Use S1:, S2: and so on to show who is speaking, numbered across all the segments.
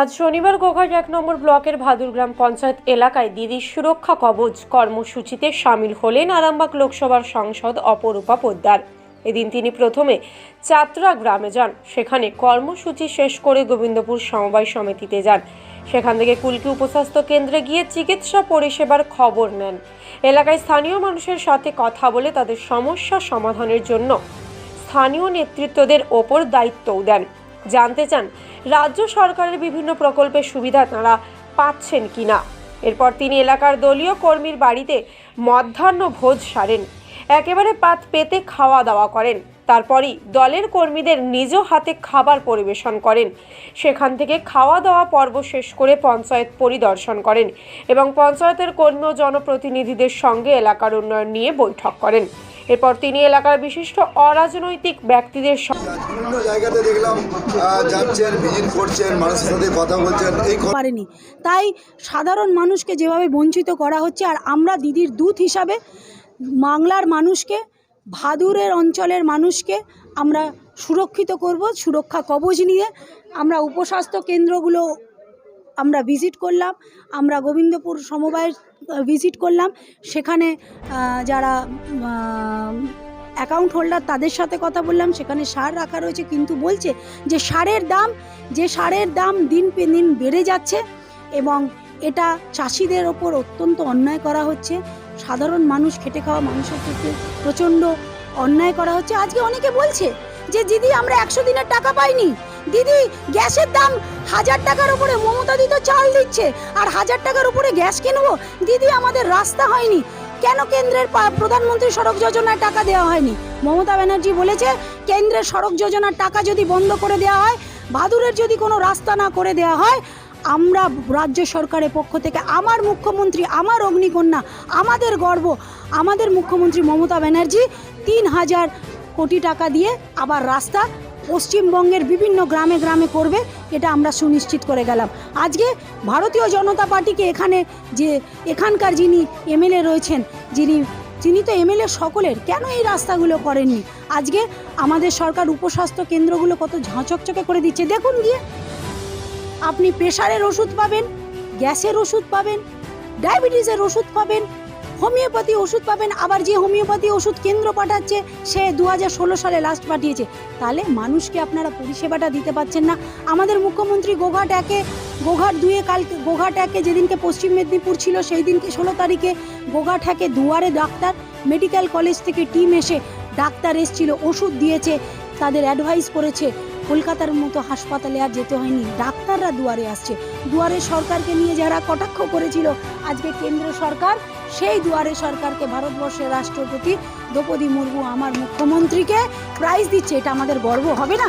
S1: আজ শনিবার গোঘাট এক নম্বর ব্লকের ভাদুরগ্রাম পঞ্চায়েত এলাকায় দিদির সুরক্ষা কবচ কর্মসূচিতে সামিল হলেন আরামবাগ লোকসভার সাংসদ অপরূপা পোদ্দার। এদিন তিনি প্রথমে চাত্রা গ্রামে যান, সেখানে কর্মসূচি শেষ করে গোবিন্দপুর সমবায় সমিতিতে যান। সেখান থেকে কুলকি উপস্বাস্থ্য কেন্দ্রে গিয়ে চিকিৎসা পরিষেবার খবর নেন। এলাকায় স্থানীয় মানুষের সাথে কথা বলে তাদের সমস্যা সমাধানের জন্য স্থানীয় নেতৃত্বদের ওপর দায়িত্বও দেন। জানতে চান রাজ্য সরকারের বিভিন্ন প্রকল্পের সুবিধা তাঁরা পাচ্ছেন কিনা। এরপর তিনি এলাকার দলীয় কর্মীর বাড়িতে মধ্যাহ্ন ভোজ সারেন। একেবারে পাত পেতে খাওয়া দাওয়া করেন। তারপরই দলের কর্মীদের নিজ হাতে খাবার পরিবেশন করেন। সেখান থেকে খাওয়া দাওয়া পর্ব শেষ করে পঞ্চায়েত পরিদর্শন করেন এবং পঞ্চায়েতের কর্মী ও জনপ্রতিনিধিদের সঙ্গে এলাকার উন্নয়ন নিয়ে বৈঠক করেন। এরপর তিনি এলাকার বিশিষ্ট অরাজনৈতিক ব্যক্তিদের সঙ্গে
S2: বিভিন্ন জায়গাতে দেখলাম যাচ্ছেন ভিজিট করছেন মানুষের সাথে কথা বলছেন। এই
S3: পারেনি। তাই সাধারণ মানুষকে যেভাবে বঞ্চিত করা হচ্ছে আর আমরা দিদির দূত হিসাবে বাংলার মানুষকে ভাদুরের অঞ্চলের মানুষকে আমরা সুরক্ষিত করব সুরক্ষা কবচ নিয়ে আমরা উপস্বাস্থ্য কেন্দ্রগুলো আমরা ভিজিট করলাম, আমরা গোবিন্দপুর সমবায় ভিজিট করলাম। সেখানে যারা অ্যাকাউন্ট হোল্ডার তাদের সাথে কথা বললাম। সেখানে সার রাখা রয়েছে, কিন্তু বলছে যে সারের দাম, যে সারের দাম দিন পে দিন বেড়ে যাচ্ছে এবং এটা চাষিদের ওপর অত্যন্ত অন্যায় করা হচ্ছে। সাধারণ মানুষ খেটে খাওয়া মানুষের ক্ষেত্রে প্রচণ্ড অন্যায় করা হচ্ছে। আজকে অনেকে বলছে যে, দিদি, আমরা একশো দিনের টাকা পাইনি। দিদি, গ্যাসের দাম হাজার টাকার উপরে, মমতা দি তো চাল দিচ্ছে। আর হাজার টাকার উপরে গ্যাস কিনবো দিদি, আমাদের রাস্তা হয়নি। কেন কেন্দ্রের প্রধানমন্ত্রী সড়ক যোজনায় টাকা দেওয়া হয়নি? মমতা ব্যানার্জি বলেছে, কেন্দ্রের সড়ক যোজনার টাকা যদি বন্ধ করে দেওয়া হয় ভাদুরের যদি কোনো রাস্তা না করে দেওয়া হয়, আমরা রাজ্য সরকারের পক্ষ থেকে, আমার মুখ্যমন্ত্রী, আমার অগ্নিকন্যা, আমাদের গর্ব, আমাদের মুখ্যমন্ত্রী মমতা ব্যানার্জি তিন হাজার কোটি টাকা দিয়ে আবার রাস্তা পশ্চিমবঙ্গের বিভিন্ন গ্রামে গ্রামে করবে, এটা আমরা সুনিশ্চিত করে গেলাম। আজকে ভারতীয় জনতা পার্টিকে এখানে যে এখানকার যিনি এমএলএ রয়েছেন, যিনি তিনি তো এমএলএ সকলের, কেন এই রাস্তাগুলো করেননি? আজকে আমাদের সরকার উপস্বাস্থ্য কেন্দ্রগুলো কত ঝাঁচকচকে করে দিচ্ছে। দেখুন গিয়ে, আপনি প্রেশারের ওষুধ পাবেন, গ্যাসের ওষুধ পাবেন ডায়াবেটিসের ওষুধ পাবেন হোমিওপ্যাথি ওষুধ পাবেন, আবার যে হোমিওপ্যাথি ওষুধ কেন্দ্র পাঠাচ্ছে, সে দু হাজার ষোলো সালে লাস্ট পাঠিয়েছে। তাহলে মানুষকে আপনারা পরিষেবাটা দিতে পারছেন না। আমাদের মুখ্যমন্ত্রী গোঘাট একে, গোঘাট দুয়ে কালকে, গোঘাট একে যেদিনকে পশ্চিম মেদিনীপুর ছিল সেই দিনকে ষোলো তারিখে গোঘাট একে দুয়ারে ডাক্তার, মেডিকেল কলেজ থেকে টিম এসে ডাক্তার এসছিল, ওষুধ দিয়েছে, তাদের অ্যাডভাইস করেছে। কলকাতার মতো হাসপাতালে আর যেতে হয়নি। ডাক্তাররা দুয়ারে আসছে। দুয়ারে সরকারকে নিয়ে যারা কটাক্ষ করেছিল, আজকে কেন্দ্র সরকার, সেই দুয়ারে সরকারকে ভারতবর্ষের রাষ্ট্রপতি দ্রৌপদী মুর্মু আমার মুখ্যমন্ত্রীকে প্রাইজ দিচ্ছে। এটা আমাদের গর্ব, হবে না?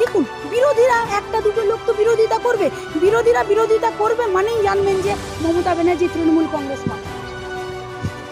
S3: দেখুন, বিরোধীরা একটা দুটো লোক তো বিরোধিতা করবে। বিরোধীরা বিরোধিতা করবে মানেই জানবেন যে মমতা ব্যানার্জি তৃণমূল কংগ্রেস